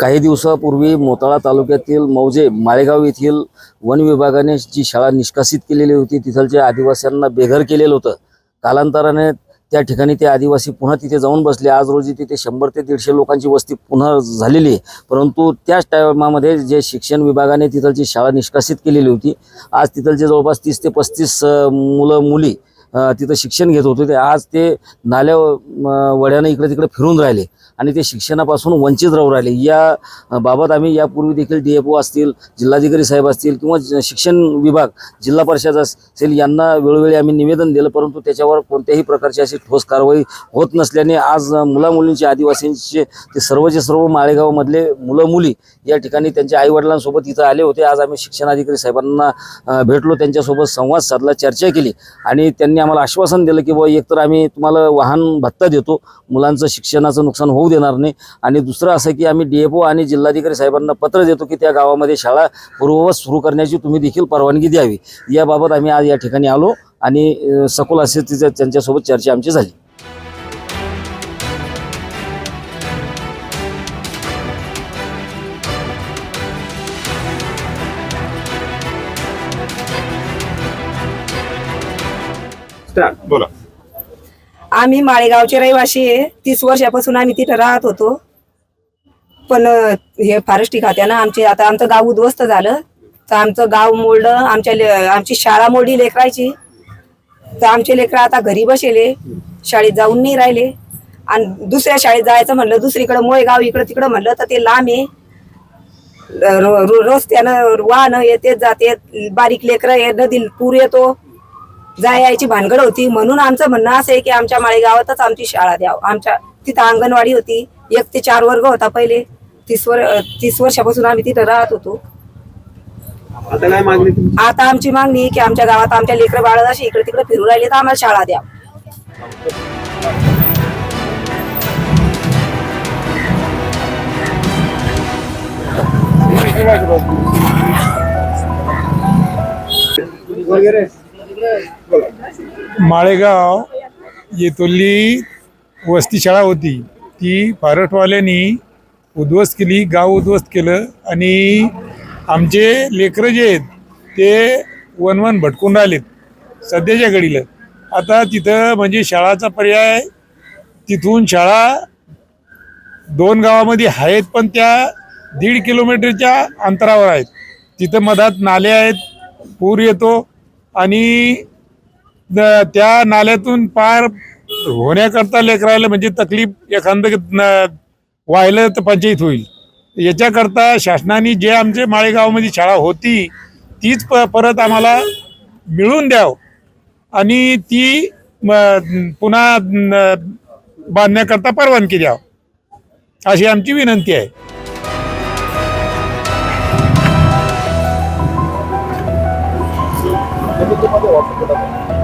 काही दिवसापूर्वी मोताळा तालुक्यातील मौजे माळेगाव येथील वन विभागाने जी शाळा निष्कासित केलेली होती तिथलच्या आदिवासींना बेघर केलेलं होतं. कालांतराने त्या ठिकाणी ते आदिवासी पुन्हा तिथे जाऊन बसले. आज रोजी तिथे शंभर ते दीडशे लोकांची वस्ती पुन्हा झालेली आहे. परंतु त्याच टायमामध्ये जे शिक्षण विभागाने तिथलची शाळा निष्कासित केलेली होती आज तिथलचे जवळपास तीस ते पस्तीस मुलं मुली तिथं शिक्षण घेत होते. ते आज ते नाल्या वड्यानं इकडे तिकडे फिरून राहिले. आणि ते शिक्षणापासून वंचित राहू राहिले. या बाबत आम्ही यापूर्वी देखील डी एफ ओ असतील जिल्हाधिकारी साहेब असतील किंवा शिक्षण विभाग जिल्हा परिषद असेल यांना वेळोवेळी आम्ही निवेदन दिलं. परंतु त्याच्यावर कोणत्याही प्रकारची अशी ठोस कारवाई होत नसल्याने आज मुलामुलींचे आदिवासींचे ते सर्वचे सर्व माळेगावमधले मुलं मुली या ठिकाणी त्यांच्या आईवडिलांसोबत इथं आले होते. आज आम्ही शिक्षणाधिकारी साहेबांना भेटलो. त्यांच्यासोबत संवाद साधला चर्चा केली. आणि त्यांनी आम्हाला आश्वासन दिलं की बुवा एकतर आम्ही तुम्हाला वाहन भत्ता देतो मुलांचं शिक्षणाचं नुकसान होऊ देणार नाही. आणि दुसरं असं की आम्ही डी एफ ओ आणि जिल्हाधिकारी साहेबांना पत्र देतो की त्या गावामध्ये शाळा पूर्ववत सुरू करण्याची तुम्ही देखील परवानगी द्यावी. याबाबत आम्ही आज या ठिकाणी आलो आणि सखोल असे तिच्या त्यांच्यासोबत चर्चा आमची झाली. बोला. आम्ही माळेगावचे रहिवासी आहे. तीस वर्षापासून आम्ही तिथं राहत होतो. पण हे फॉरेस्टी खात्यानं आमचे आता आमचं गाव उद्ध्वस्त झालं. तर आमचं गाव मोडलं आमच्या आमची शाळा मोडली लेकरायची. तर आमचे लेकरं आता घरी बसेले. शाळेत जाऊन नाही राहिले. आणि दुसऱ्या शाळेत जायचं म्हणलं दुसरीकडं मोयगाव इकडं तिकडं म्हणलं तर ते लांब आहे. रस्त्यानं वाहनं येतेच जाते बारीक लेकरं आहे नदी पूर येतो. जाय यायची भानगड होती. म्हणून आमचं म्हणणं असं आहे की आमच्या माळेगावातच आमची शाळा द्याव. आमच्या तिथं अंगणवाडी होती. एक ते चार वर्ग होता पहिले. तीस वर तीस वर्षापासून आम्ही तिथं राहत होतो. आता काय मागणी तुमची? आता आमची मागणी आहे की आमच्या गावात आमच्या लेकरं बाळ अशी इकडे तिकडे फिरू राहिले तर आम्हाला शाळा द्या. वगैरे. माळेगाव येथोली वस्ती शाळा होती. ती फारटवाल्यांनी उद्ध्वस्त केली गाव उद्ध्वस्त केलं आणि आमचे लेकरं जे आहेत ते वन वन भटकून राहिलेत सध्याच्या घडीला. आता तिथं म्हणजे शाळाचा पर्याय तिथून शाळा दोन गावामध्ये आहेत पण त्या दीड किलोमीटरच्या अंतरावर आहेत. तिथं मधात नाले आहेत पूर येतो आणि न- त्या नाल्यातून पार होण्याकरता लेकरायला म्हणजे तकलीफ एखादं न- व्हायला तर पंचायत होईल. याच्याकरता शासनाने जे आमचे माळेगावमध्ये शाळा होती तीच प परत आम्हाला मिळून द्याव. आणि ती पुन्हा बांधण्याकरता परवानगी द्याव. अशी आमची विनंती आहे. तुम्ही तुम्हाला वापरत होता.